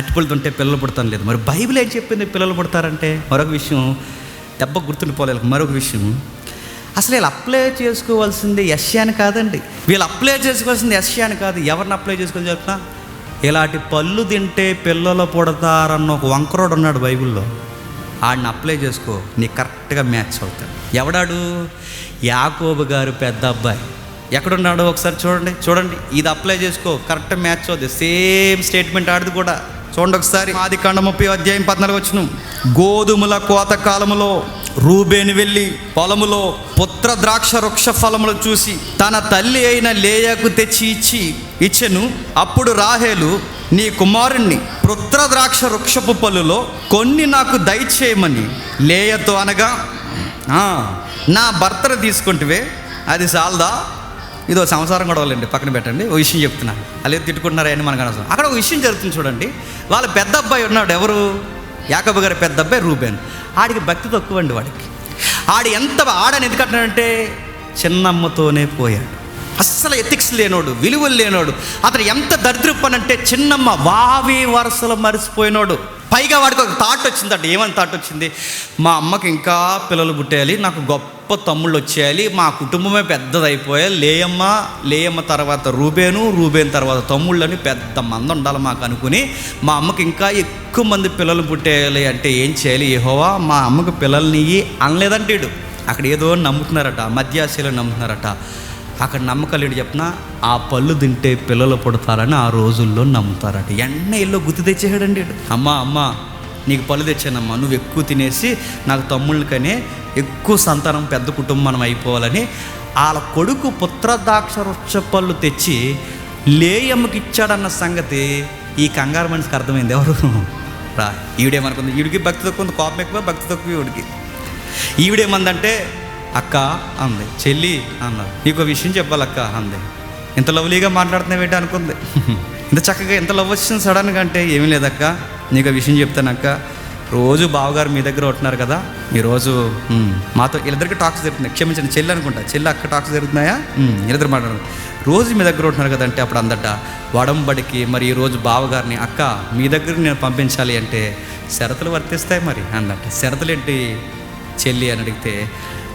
అట్టిపళ్ళు తింటే పిల్లలు పుడతాను లేదు. మరి బైబిల్ ఏం చెప్పింది పిల్లలు పుడతారంటే? మరొక విషయం దెబ్బ గుర్తుండిపోలేదు. మరొక విషయం అసలు వీళ్ళు అప్లై చేసుకోవాల్సింది యశ్యాని కాదండి. వీళ్ళు అప్లై చేసుకోవాల్సింది యశ్యాని కాదు. ఎవరిని అప్లై చేసుకోవాలని చెప్తున్నా? ఇలాంటి పళ్ళు తింటే పిల్లలు పుడతారన్న ఒక వంకరోడు ఉన్నాడు బైబిల్లో. ఆడిని అప్లై చేసుకో నీ కరెక్ట్గా మ్యాచ్ అవుతాడు. ఎవడాడు? యాకోబు గారు పెద్ద అబ్బాయి. ఎక్కడున్నాడో ఒకసారి చూడండి. చూడండి ఇది అప్లై చేసుకో కరెక్ట్ మ్యాచ్ అవుతుంది సేమ్ స్టేట్మెంట్ ఆడిది కూడా. చూడండి ఒకసారి. ఆది కాండ ముప్పై అధ్యాయం పద్నాలుగు వచ్చిన. గోధుమల కోత కాలములో రూబేని వెళ్ళి పొలములో పుత్ర ద్రాక్ష వృక్ష ఫలములు చూసి తన తల్లి అయిన లేయకు తెచ్చి ఇచ్చి ఇచ్చెను. అప్పుడు రాహేలు నీ కుమారుణ్ణి పుత్ర ద్రాక్ష వృక్షపు పళ్ళులో కొన్ని నాకు దయచేయమని లేయతో అనగా నా భర్తను తీసుకుంటువే అది చాలదా ఇదో సంసారం గొడవలండి పక్కన పెట్టండి ఓ విషయం చెప్తున్నా. అలా తిట్టుకుంటున్నారా అని మనకు అనవసరం. అక్కడ ఒక విషయం జరుగుతుంది చూడండి వాళ్ళ పెద్ద అబ్బాయి ఉన్నాడు ఎవరు? యాకబు గారి పెద్ద అబ్బాయి రూబేన్. ఆడికి భక్తి తక్కువ అండి వాడికి. ఆడు ఎంత ఆడని ఎందుకు చిన్నమ్మతోనే పోయాడు. అస్సలు ఎథిక్స్ లేనోడు విలువలు లేనోడు. అతను ఎంత దరిద్రపనంటే చిన్నమ్మ వావి వరసలు మరిసిపోయినోడు పైగా వాడికి ఒక థాట్ వచ్చిందట ఏమని థాట్ వచ్చింది? మా అమ్మకి ఇంకా పిల్లలు పుట్టేయాలి నాకు గొప్ప తమ్ముళ్ళు వచ్చేయాలి మా కుటుంబమే పెద్దదైపోయాలి. లేయమ్మ లేయమ్మ తర్వాత రూబేను రూబేన్ తర్వాత తమ్ముళ్ళని పెద్ద మంది ఉండాలి మాకు అనుకుని మా అమ్మకి ఇంకా ఎక్కువ మంది పిల్లలు పుట్టేయాలి అంటే ఏం చేయాలి? ఏహోవా మా అమ్మకు పిల్లల్ని ఇయ్యి అనలేదంటాడు అక్కడ ఏదో నమ్ముతున్నారట మధ్యాశీలు నమ్ముతున్నారట. అక్కడ నమ్మకాలు ఏంటి చెప్పిన ఆ పళ్ళు తింటే పిల్లలు పుడతారని ఆ రోజుల్లో నమ్ముతారట. ఎన్న ఇల్లు గుర్తు తెచ్చేసాడండి అమ్మా అమ్మా నీకు పళ్ళు తెచ్చానమ్మా. నువ్వు ఎక్కువ తినేసి నాకు తమ్ముళ్ళకనే ఎక్కువ సంతానం పెద్ద కుటుంబం అయిపోవాలని వాళ్ళ కొడుకు పుత్రదాక్ష వృక్ష పళ్ళు తెచ్చి లేయమ్మకి ఇచ్చాడన్న సంగతి ఈ కంగారు మనిషికి అర్థమైంది ఎవరు? రా ఈవిడేమనుకుంది? ఈవిడికి భక్తి తక్కువ ఉంది, కోపం ఎక్కువ భక్తి తక్కువ ఈవిడికి. ఈవిడేమందంటే అక్క అంది. చెల్లి అన్నారు నీకు విషయం చెప్పాలక్క అంది. ఇంత లవ్లీగా మాట్లాడుతున్నావు ఏంటి అనుకుంది. ఇంత చక్కగా ఇంత లవ్ వచ్చింది సడన్గా అంటే ఏమీ లేదక్క. నీకు విషయం చెప్తానక్క. రోజు బావగారు మీ దగ్గర ఉంటున్నారు కదా. ఈరోజు మాతో వీళ్ళిద్దరికి టాక్స్ జరుగుతున్నాయి. క్షమించండి చెల్లి అనుకుంటా. చెల్లి అక్క టాక్స్ జరుగుతున్నాయా? వీళ్ళిద్దరు మాట్లాడారు. రోజు మీ దగ్గర ఉంటున్నారు కదంటే అప్పుడు అందట వడంబడికి మరి ఈ రోజు బావగారిని అక్క మీ దగ్గర నేను పంపించాలి అంటే షరతులు వర్తిస్తాయి మరి? అన్నట్టు షరతులు ఏంటి చెల్లి అని అడిగితే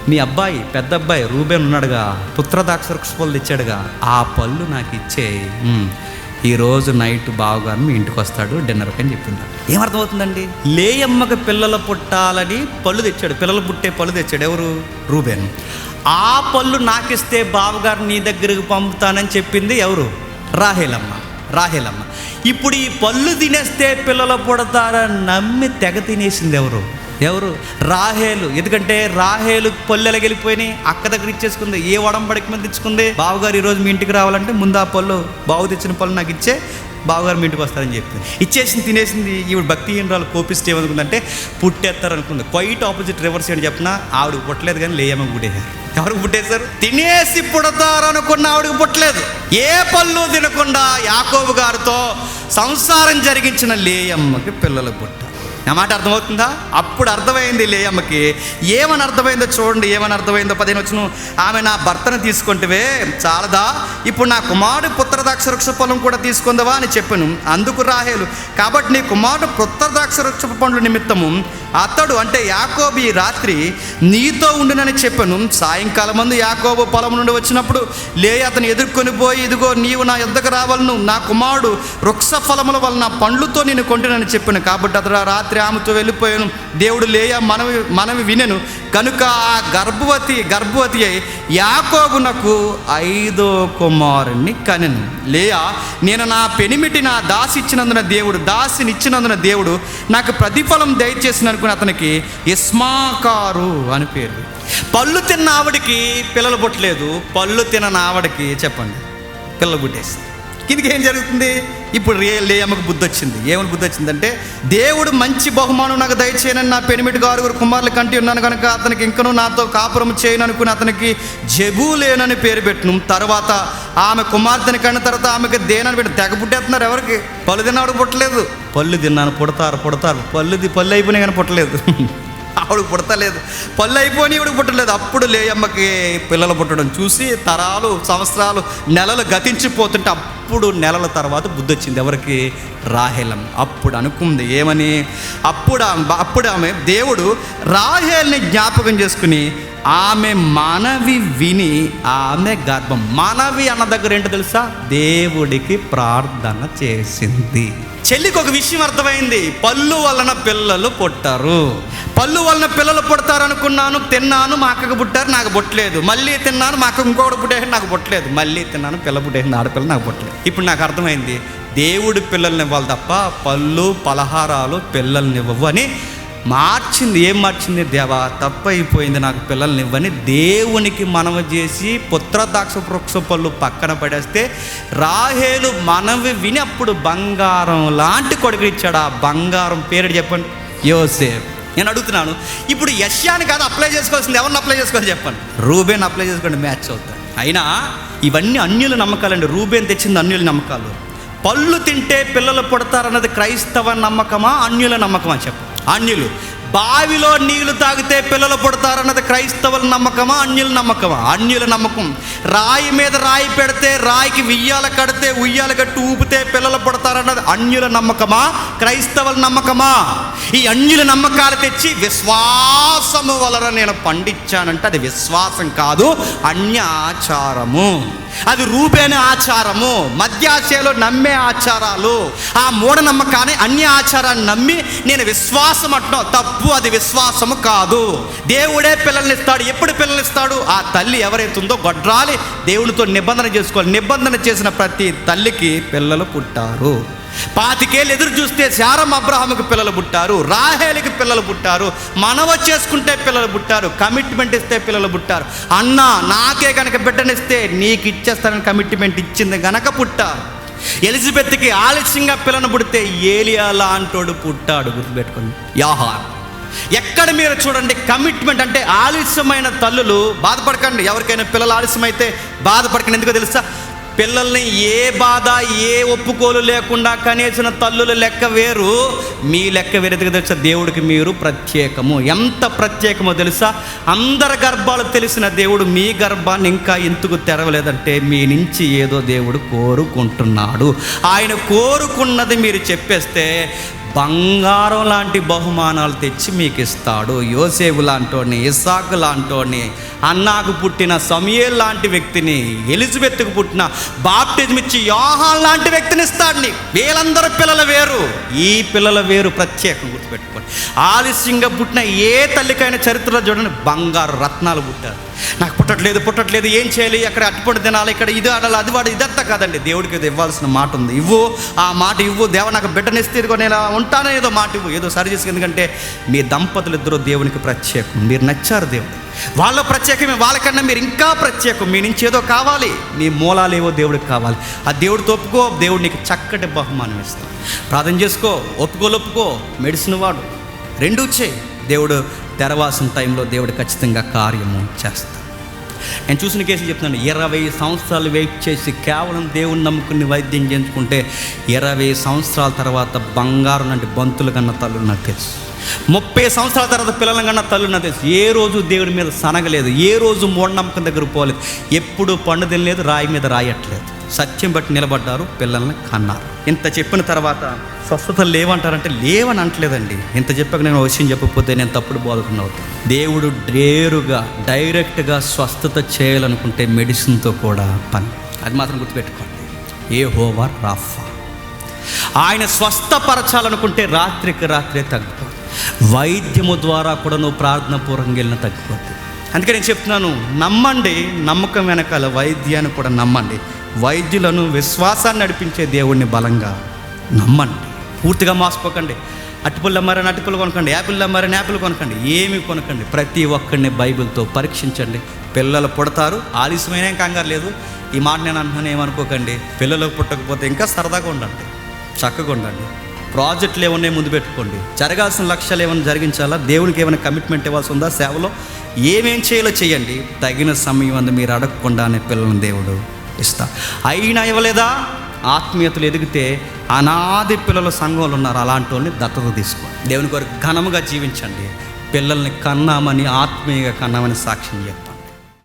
మీ అబ్బాయి పెద్ద అబ్బాయి రూబేన్ ఉన్నాడుగా పుత్రదాక్షరక్ష పళ్ళు తెచ్చాడుగా ఆ పళ్ళు నాకు ఇచ్చే. ఈరోజు నైట్ బావగారు మీ ఇంటికి వస్తాడు డిన్నర్కి అని చెప్తున్నాడు ఏమర్థమవుతుందండి? లేయమ్మకి పిల్లలు పుట్టాలని పళ్ళు తెచ్చాడు. పిల్లలు పుట్టే పళ్ళు తెచ్చాడు ఎవరు? రూబేన్. ఆ పళ్ళు నాకిస్తే బావగారు నీ దగ్గరకు పంపుతానని చెప్పింది ఎవరు? రాహేలమ్మ. రాహేలమ్మ. ఇప్పుడు ఈ పళ్ళు తినేస్తే పిల్లలు పుడతారని నమ్మి తెగ తినేసింది ఎవరు? ఎవరు? రాహేలు. ఎందుకంటే రాహేలు పళ్ళు వెళ్ళిపోయినాయి అక్క దగ్గర ఇచ్చేసుకుంది. ఏ వడంబడికి మీద తెచ్చుకుంది? బావగారు ఈరోజు మీ ఇంటికి రావాలంటే ముందు ఆ పళ్ళు బావు తెచ్చిన పళ్ళు నాకు ఇచ్చే బావగారు మీ ఇంటికి వస్తారని చెప్పింది. ఇచ్చేసింది తినేసింది ఈవిడ భక్తిహీనరాలు కోపిస్తే ఏమనుకుందంటే పుట్టేస్తారనుకుంది క్వైట్ ఆపోజిట్ రివర్స్ అని చెప్పిన ఆవిడ పుట్టలేదు కానీ లేయమ్మ పుట్టేశారు ఎవరికి పుట్టేశారు? తినేసి పుడతారు అనుకున్న ఆవిడకి పుట్టలేదు. ఏ పళ్ళు తినకుండా యాకోబు గారితో సంసారం జరిగించిన లేయమ్మకి పిల్లలు పుట్టారు నా మాట అర్థమవుతుందా? అప్పుడు అర్థమైంది లేయమ్మకి. ఏమని అర్థమైందో చూడండి ఏమని అర్థమైందో పదిహేను వచ్చిన ఆమె నా భర్తను తీసుకుంటవే చాలదా? ఇప్పుడు నా కుమారుడు పుత్రదాక్ష వృక్ష పొలం కూడా తీసుకుందవా అని చెప్పాను. అందుకు రాహేలు కాబట్టి నీ కుమారుడు పుత్రదాక్ష వృక్ష పండ్ల నిమిత్తము అతడు అంటే యాకోబు ఈ రాత్రి నీతో ఉండునని చెప్పాను. సాయంకాలం మందు యాకోబు పొలం నుండి వచ్చినప్పుడు లే అతను ఎదుర్కొని పోయి ఇదిగో నీవు నా యుద్ధకు రావాలను నా కుమారుడు వృక్ష ఫలముల వలన పండ్లతో నేను కొంటునని చెప్పాను. కాబట్టి అతడు ఆ రాత్రి ఆమెతో వెళ్ళిపోయాను. దేవుడు లేయ మనవి మనవి వినెను. కనుక ఆ గర్భవతి గర్భవతి అయి యాకోబునకు ఐదో కుమారుణ్ణి కనెను. లేయా నేను నా పెనిమిటి నా దాసి ఇచ్చినందున దేవుడు దాసిని ఇచ్చినందున దేవుడు నాకు ప్రతిఫలం దయచేసిన అనుకుని అతనికి ఇస్మాకారు అని పేరు. పళ్ళు తిన్న ఆవిడకి పిల్లలు పుట్టలేదు. పళ్ళు తిన ఆవిడకి చెప్పండి. పిల్లలు పుట్టేసి కిందికి ఏం జరుగుతుంది? ఇప్పుడు రే లేయమ్మకు బుద్ధి వచ్చింది ఏమని బుద్ధి వచ్చిందంటే దేవుడు మంచి బహుమానం నాకు దయచేయనని నా పెనిమిటి గారుగురు కుమారులు కంటి ఉన్నాను కనుక అతనికి ఇంకను నాతో కాపురం చేయను అనుకుని అతనికి జబూలేనని పేరు పెట్టిన. తర్వాత ఆమె కుమార్తెని కన్న తర్వాత ఆమెకి దేనని పెట్టి తెగ పుట్టేస్తున్నారు ఎవరికి? పళ్ళు తిన్నాడు పుట్టలేదు. పళ్ళు తిన్నాను పుడతారు పుడతారు. పళ్ళు పళ్ళు అయిపోయినాయి కానీ పుట్టలేదు. ఆవిడకు పుడతలేదు. పళ్ళు అయిపోయి ఇవిడికి పుట్టలేదు. అప్పుడు లేయమ్మకి పిల్లలు పుట్టడం చూసి తరాలు సంవత్సరాలు నెలలు గతించిపోతుంటే అప్పుడు నెలల తర్వాత బుద్ధి వచ్చింది. ఎవరికి? రాహేలం. అప్పుడు అనుకుంది ఏమని? అప్పుడు ఆమె- అప్పుడు ఆమె దేవుడు రాహేల్ని జ్ఞాపకం చేసుకుని ఆమె మనవి విని ఆమె గర్భం. మనవి అన్న దగ్గర ఏంటో తెలుసా? దేవుడికి ప్రార్థన చేసింది. చెల్లికి ఒక విషయం అర్థమైంది. పళ్ళు వలన పిల్లలు పుట్టారు. పళ్ళు వలన పిల్లలు పుడతారు అనుకున్నాను తిన్నాను మా అక్కకు పుట్టారు నాకు పుట్టలేదు. మళ్ళీ తిన్నాను మా అక్కకు ఇంకొకటి పుట్టేసి నాకు పుట్టలేదు. మళ్ళీ తిన్నాను పిల్ల పుట్టేసింది ఆడపిల్ల నాకు పుట్టలేదు. ఇప్పుడు నాకు అర్థమైంది. దేవుడు పిల్లల్ని ఇవ్వాలి తప్ప పళ్ళు పలహారాలు పిల్లల్ని ఇవ్వవు అని మార్చింది ఏం మార్చింది? దేవా తప్పైపోయింది నాకు పిల్లల్ని ఇవ్వని దేవునికి మనవి చేసి పుత్ర దాక్ష వృక్ష పళ్ళు పక్కన పడేస్తే రాహేలు మనవి విని అప్పుడు బంగారం లాంటి కొడుకు ఇచ్చాడు. ఆ బంగారం పేరు చెప్పండి. యోసేఫ్ నేను అడుగుతున్నాను ఇప్పుడు యష్యాని కాదు అప్లై చేసుకోవాల్సింది ఎవరిని అప్లై చేసుకోవాలి చెప్పండి? రూబేన్ అప్లై చేసుకోండి మ్యాచ్ అవుతాడు. అయినా ఇవన్నీ అన్యుల నమ్మకాలండి. రూబేన్ తెచ్చింది అన్యుల నమ్మకాలు. పళ్ళు తింటే పిల్లలు పుడతారన్నది క్రైస్తవ నమ్మకమా అన్యుల నమ్మకమా చెప్పు. అన్యులు. బావిలో నీళ్ళు తాగితే పిల్లలు పుడతారన్నది క్రైస్తవుల నమ్మకమా అన్యుల నమ్మకమా? అన్యుల నమ్మకం. రాయి మీద రాయి పెడితే రాయికి ఉయ్యాల కడితే ఉయ్యాల కట్టి ఊపితే పిల్లలు పుడతారన్నది అన్యుల నమ్మకమా క్రైస్తవుల నమ్మకమా? ఈ అన్యుల నమ్మకాలు తెచ్చి విశ్వాసము వలన నేను పండించానంటే అది విశ్వాసం కాదు అన్య ఆచారము అది రూపేణ ఆచారము మధ్యాశయలో నమ్మే ఆచారాలు. ఆ మూఢనమ్మకాన్ని అన్య ఆచారాన్ని నమ్మి నేను విశ్వాసం అంటున్నావు. తప్పు అది విశ్వాసము కాదు. దేవుడే పిల్లల్ని ఇస్తాడు. ఎప్పుడు పిల్లల్ని ఇస్తాడు? ఆ తల్లి ఎవరైతే ఉందో గొడ్రాలి దేవునితో నిబంధన చేసుకోవాలి. నిబంధన చేసిన ప్రతి తల్లికి పిల్లలు పుట్టారు. పాతికేళ్ళు ఎదురు చూస్తే శారం అబ్రహాముకి పిల్లలు పుట్టారు రాహేలికి పిల్లలు పుట్టారు మనవ చేసుకుంటే పిల్లలు పుట్టారు కమిట్మెంట్ ఇస్తే పిల్లలు పుట్టారు. అన్న నాకే కనుక బిడ్డనిస్తే నీకు ఇచ్చేస్తానని కమిట్మెంట్ ఇచ్చింది గనక పుట్టారు. ఎలిజబెత్కి ఆలస్యంగా పిల్లను పుడితే ఏలియా లాంటోడు పుట్టాడు గుర్తుపెట్టుకోండి. యాహార్. ఎక్కడ మీరు చూడండి కమిట్మెంట్ అంటే ఆలస్యమైన తల్లులు బాధపడకండి. ఎవరికైనా పిల్లలు ఆలస్యమైతే బాధపడకండి. ఎందుకో తెలుసా? పిల్లల్ని ఏ బాధ ఏ ఒప్పుకోలు లేకుండా కనేసిన తల్లుల లెక్క వేరు. మీ లెక్క వేరు తెలుసా? దేవుడికి మీరు ప్రత్యేకము. ఎంత ప్రత్యేకమో తెలుసా? అందరి గర్భాలు తెలిసిన దేవుడు మీ గర్భాన్ని ఇంకా ఎందుకు తెరవలేదంటే మీ నుంచి ఏదో దేవుడు కోరుకుంటున్నాడు. ఆయన కోరుకున్నది మీరు చెప్పేస్తే బంగారం లాంటి బహుమానాలు తెచ్చి మీకు ఇస్తాడు యోసేపు లాంటోని ఇసాకు లాంటోని అన్నాకు పుట్టిన సమయల్ లాంటి వ్యక్తిని ఎలిజబెత్కు పుట్టిన బాప్టిజం ఇచ్చి యోహాన్ లాంటి వ్యక్తిని ఇస్తాడు నీకు. వీళ్ళందరూ పిల్లలు వేరు. ఈ పిల్లల వేరు ప్రత్యేకం గుర్తుపెట్టుకోండి. ఆలస్యంగా పుట్టిన ఏ తల్లికైనా చరిత్రలో చూడండి బంగారు రత్నాలు పుట్టారు. నాకు పుట్టట్లేదు పుట్టట్లేదు ఏం చేయాలి? అక్కడ అట్టుపడి తినాలి? ఇక్కడ ఇది ఆడాలి అది వాడు ఇదంతా కాదండి. దేవుడికి ఏదో ఇవ్వాల్సిన మాట ఉంది. ఇవ్వు ఆ మాట ఇవ్వు. దేవ నాకు బిడ్డనిస్తే ఇదిగో నేను ఉంటాను ఏదో మాట ఏదో సరి చేసి ఎందుకంటే మీ దంపతులు ఇద్దరు దేవునికి ప్రత్యేకం. మీరు నచ్చారు దేవుడు. వాళ్ళ ప్రత్యేకమే వాళ్ళకన్నా మీరు ఇంకా ప్రత్యేకం. మీ నుంచి ఏదో కావాలి మీ మూలాలు ఏవో దేవుడికి కావాలి. ఆ దేవుడితో ఒప్పుకో దేవుడు నీకు చక్కటి బహుమానం ఇస్తాడు. ప్రార్థన చేసుకో ఒప్పుకోలు ఒప్పుకో మెడిసిన్ వాడు. రెండూ చేయి. దేవుడు తెరవాసిన టైంలో దేవుడు ఖచ్చితంగా కార్యము చేస్తాడు. నేను చూసిన కేసులు చెప్తున్నాను. ఇరవై సంవత్సరాలు వెయిట్ చేసి కేవలం దేవుని నమ్ముకుని వైద్యం చేయించుకుంటే ఇరవై సంవత్సరాల తర్వాత బంగారం లాంటి బంతులు కన్న తల్లు నాకు తెలుసు. ముప్పై సంవత్సరాల తర్వాత పిల్లలను కన్నా తల్లు నాకు తెలుసు. ఏ రోజు దేవుడి మీద సనగలేదు ఏ రోజు మూఢనమ్మకం దగ్గర పోలేదు ఎప్పుడు పండు తినలేదు రాయి మీద రాయట్లేదు. సత్యం బట్టి నిలబడ్డారు పిల్లల్ని కన్నారు. ఇంత చెప్పిన తర్వాత స్వస్థత లేవంటారంటే లేవని అంటలేదండి. ఇంత చెప్పాక నేను విషయం చెప్పకపోతే నేను తప్పుడు బోధకుండా అవుతాను. దేవుడు డేరుగా డైరెక్ట్గా స్వస్థత చేయాలనుకుంటే మెడిసిన్తో కూడా పని. అది మాత్రం గుర్తుపెట్టుకోండి. Jehovah Rapha. ఆయన స్వస్థపరచాలనుకుంటే రాత్రికి రాత్రే తగ్గిపోతుంది. వైద్యము ద్వారా కూడా నువ్వు ప్రార్థన పూర్వంగా వెళ్ళిన తగ్గిపోద్ది. అందుకే నేను చెప్తున్నాను నమ్మండి నమ్మకం వెనకాల వైద్యాన్ని కూడా నమ్మండి. వైద్యులను విశ్వాసాన్ని నడిపించే దేవుణ్ణి బలంగా నమ్మండి. పూర్తిగా మోసపోకండి. అటుపుల్ల మరని అటుపులు కొనకండి యాపిల్ మరని యాపిల్ కొనకండి ఏమి కొనకండి. ప్రతి ఒక్కరిని బైబిల్తో పరీక్షించండి. పిల్లలు పుడతారు ఆలస్యమైన కంగారు లేదు. ఈ మాట నేను అంటున్నాను ఏమనుకోకండి. పిల్లలు పుట్టకపోతే ఇంకా సరదాగా ఉండండి చక్కగా ఉండండి. ప్రాజెక్టులు ఏమన్నా ముందు పెట్టుకోండి. జరగాల్సిన లక్ష్యాలు ఏమైనా జరిగించాలా? దేవునికి ఏమైనా కమిట్మెంట్ ఇవ్వాల్సి ఉందా సేవలో? ఏమేం చేయాలో చేయండి. తగిన సమయం అందు మీరు అడగకుండానే పిల్లలను దేవుడు ఇస్తా. అయినా ఇవ్వలేదా? ఆత్మీయతలు ఎదిగితే అనాది పిల్లల సంఘంలో ఉన్నారు. అలాంటి వాళ్ళని దత్తత తీసుకోండి దేవుని కొరకు ఘనముగా జీవించండి. పిల్లల్ని కన్నామని ఆత్మీయంగా కన్నామని సాక్ష్యం చెప్పాలి